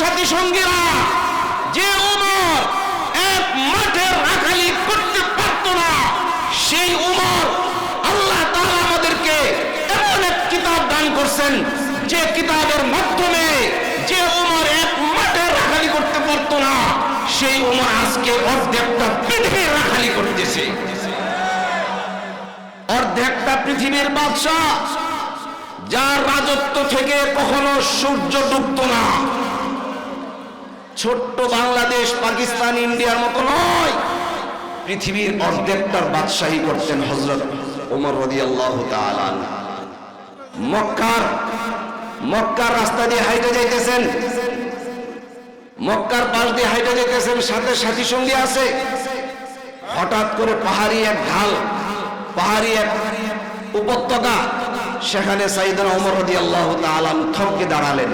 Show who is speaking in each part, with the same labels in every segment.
Speaker 1: সাথী সঙ্গীরা, যে উমর এক মাঠের রাখালি করতে পারত না, সেই উমর আল্লাহ তাআলা আমাদেরকে এমন এক কিতাব দান করছেন, যে কিতাবের মাধ্যমে যে উমর এক মাঠে রাখালি করতে পারত না, সেই উমর আজকে অর্ধেকটা পৃথিবীর রাখালি করতেছে। অর্ধেকটা পৃথিবীর বাদশাহ, যার রাজত্ব থেকে কখনো সূর্য ডুবত না। ছোট্ট বাংলাদেশ, পাকিস্তান, ইন্ডিয়ার মতো নয়। পৃথিবীর অর্ধেকটার বাদশাহী করতেন হজরত ওমর রদি আল্লাহ মক্কার মক্কার রাস্তা দিয়ে হাইটে যাইতেছেন। মক্কার পাশ দিয়ে হাইটে যাইতেছেন, সাথে সাথী সঙ্গী আছে। হঠাৎ করে পাহাড়ি এক ঢাল, পাহাড়ি এক উপত্যকা, সেখানে সাইদান ওমর রদি আল্লাহ তালাম থমকে দাঁড়ালেন।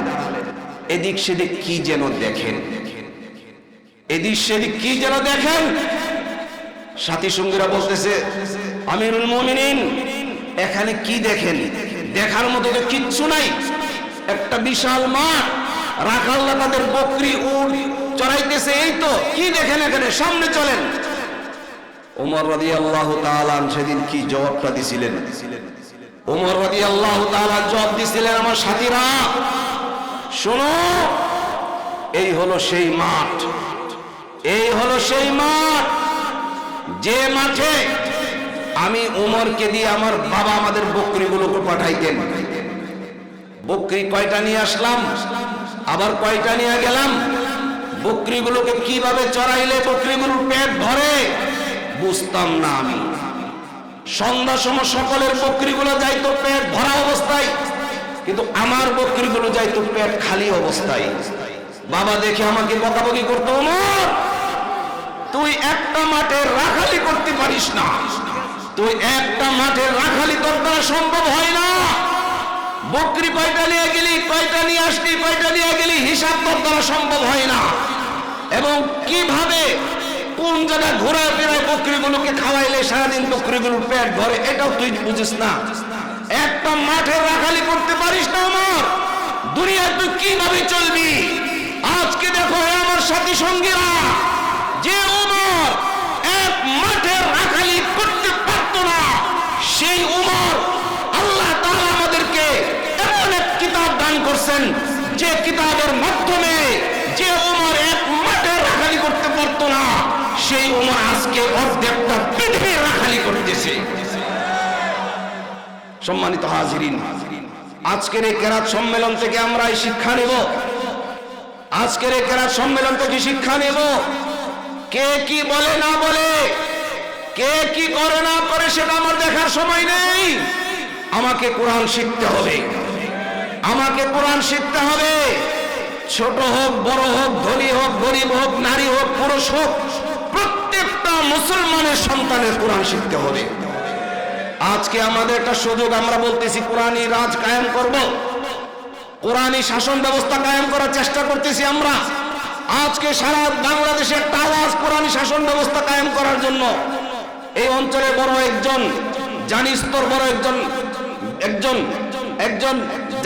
Speaker 1: এদিক সেদিক কি যেন দেখেন? এদিক সেদিক কি যেন দেখেন? সাথী সঙ্গীরা বলতেছে, আমিরুল মমিনিন, এখানে কি দেখেন? দেখার মতো তো কিচ্ছু নাই। একটা বিশাল মাঠ রাখাল্লা তাদের বকরি উট চড়াইতেছে, এই তো, কি দেখেন এখানে? সামনে চলেন। ওমর আল্লাহ তালান সেদিন কি জবাবটা দিছিলেন? ওমর আল্লাহ তালান জবাব দিছিলেন, আমার সাথীরা শোনো, এই হলো সেই মাঠ। এই হলো সেই মাঠ। যে মাঠে আমি উমরকে দিয়ে আমার বাবা আমাদের বকরিগুলোকে পাঠাইতেন। বকরি কয়টা নিয়ে আসলাম? আবার কয়টা নিয়ে গেলাম? বকরিগুলোকে কীভাবে চড়াইলে বকরিগুলোর পেট ভরে? বুঝতাম না আমি। সন্ধ্যা সময় সকলের বকরিগুলো যাইতো পেট ভরা অবস্থায়। কিন্তু আমার বকরিগুলো যাইতো পেট খালি অবস্থায়। বাবা দেখে আমাকে বকাবকি করতো তুই একটা মাঠে রাখালি করতে পারিস না। তুই একটা মাঠে রাখালি তোর দ্বারা সম্ভব হয় না। বকরি কয়টা নিয়ে গেলি, কয়টা নিয়ে আসলি, কয়টা নিয়ে গেলি, হিসাব তোর দ্বারা সম্ভব হয় না। এবং কীভাবে, কোন জায়গায় ঘোরায় ফেরায় বকরিগুলোকে খাওয়াইলে সারাদিন বকরিগুলোর পেট ভরে, এটাও তুই বুঝিস না। একটা মাঠে রাখালি করতে পারিস না আমার দুনিয়া তুই কীভাবে চলবি? আজকে দেখো আমার সাথী সঙ্গীরা, যে উমর এক মাঠে রাখালি করতে পারত না, সেই উমর আল্লাহ তাআলা আমাদেরকে এমন এক কিতাব দান করছেন, যে কিতাবের মাধ্যমে যে উমর এক মাঠে রাখালি করতে পারত না, সেই উমর আজকে অর্ধেকটা পৃথিবীর রাখালি করতেছে সম্মানিত হাজিরিন, আজকের এই কেরাত সম্মেলন থেকে আমরা এই শিক্ষা নেব। আজকের এই কেরাত সম্মেলন থেকে শিক্ষা নেব। কে কি বলে না বলে, কে কি করে না করে সেটা আমার দেখার সময় নেই। আমাকে কোরআন শিখতে হবে। আমাকে কোরআন শিখতে হবে। ছোট হোক, বড় হোক, ধনী হোক, গরিব হোক, নারী হোক, পুরুষ হোক, প্রত্যেকটা মুসলমানের সন্তানের কোরআন শিখতে হবে। আজকে আমাদের একটা সুযোগ আমরা বলতেছি, কোরআনই রাজ কায়েম করব। কোরআনই শাসন ব্যবস্থা কায়েম করার চেষ্টা করতেছি আমরা। আজকে সারা বাংলাদেশে একটা আওয়াজ কোরআনই শাসন ব্যবস্থা কায়েম করার জন্য। এই অঞ্চলে বড় একজন জানিস্তর, বড় একজন একজন একজন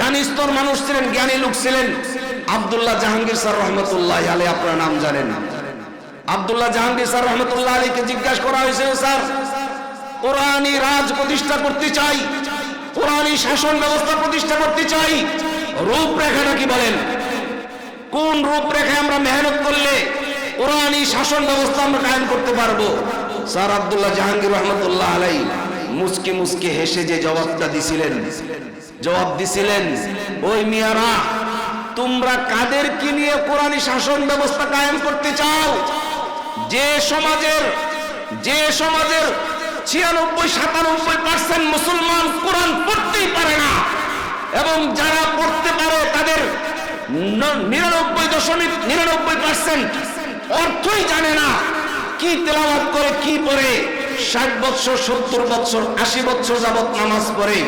Speaker 1: জানিস্তর মানুষ ছিলেন, জ্ঞানী লোক ছিলেন আব্দুল্লাহ জাহাঙ্গীর স্যার রহমতুল্লাহ আলী, আপনার নাম জানেন। আব্দুল্লাহ জাহাঙ্গীর স্যার রহমতুল্লাহ আলীকে জিজ্ঞাসা করা হয়েছিল, স্যার কোরআনই রাজ প্রতিষ্ঠা করতে চাই, কোরআনই শাসন ব্যবস্থা প্রতিষ্ঠা করতে চাই রূপরেখাটা কি বলেন? কোন রূপরেখায় আমরা মেহনত করলে কোরআনই শাসন ব্যবস্থা আমরা কায়েম করতে পারব? স্যার আব্দুল্লাহ জাহাঙ্গীর রহমতুল্লাহ আলাই মুসকে মুসকে হেসে যে জবাবটা দিছিলেন, জবাব দিছিলেন, ওই মিয়ারা, তোমরা কাদের কি নিয়ে কোরআনই শাসন ব্যবস্থা কায়েম করতে চাও? যে সমাজের যে সমাজের ছিয়ানব্বই সাতানব্বই পার্সেন্ট মুসলমান কোরআন পড়তেই পারে না। এবং যারা পড়তে পারে তাদের নিরানব্বই দশমিক নিরানব্বই পার্সেন্ট অর্থই জানে না কি তেলাওয়াত করে, কি পড়ে। ষাট বছর সত্তর বছর আশি বছর যাবত নামাজ পড়ে।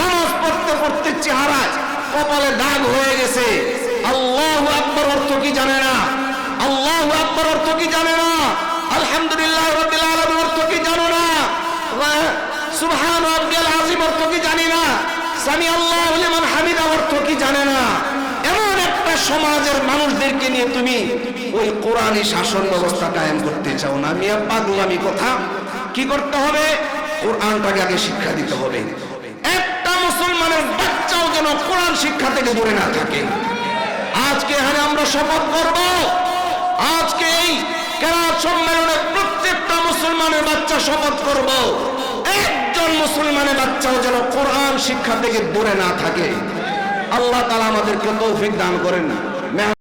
Speaker 1: নামাজ পড়তে পড়তে চেহারায় কপালে দাগ হয়ে গেছে। আল্লাহ আকবর অর্থ কি জানে না? আল্লাহ আকবর অর্থ কি জানে না? আলহামদুলিল্লাহ রবিল আলম অর্থ কি জানো না সুবহান রব্বিয়াল আযীম অর্থ কি জানি না? সামি আল্লাহু লিমান হামিদা অর্থ কি জানে না? এমন একটা সমাজের মানুষদেরকে নিয়ে তুমি ওই কোরআনী শাসন ব্যবস্থা কায়েম করতে চাও না। মিয়া, পাগলামি কথা। কি করতে হবে? কোরআনটাকে আগে শিক্ষা দিতে হবে। একটা মুসলমানের বাচ্চাও যেন কোরআন শিক্ষা থেকে দূরে না থাকে। আজকে এখানে আমরা শপথ করব। আজকে এই কেরাত সম্মেলনে প্রত্যেকটা মুসলমানের বাচ্চা শপথ করব। একজন মুসলমানের বাচ্চাও যেন কোরআন শিক্ষা থেকে দূরে না থাকে। আল্লাহ তালা আমাদেরকে তৌফিক দান করেন।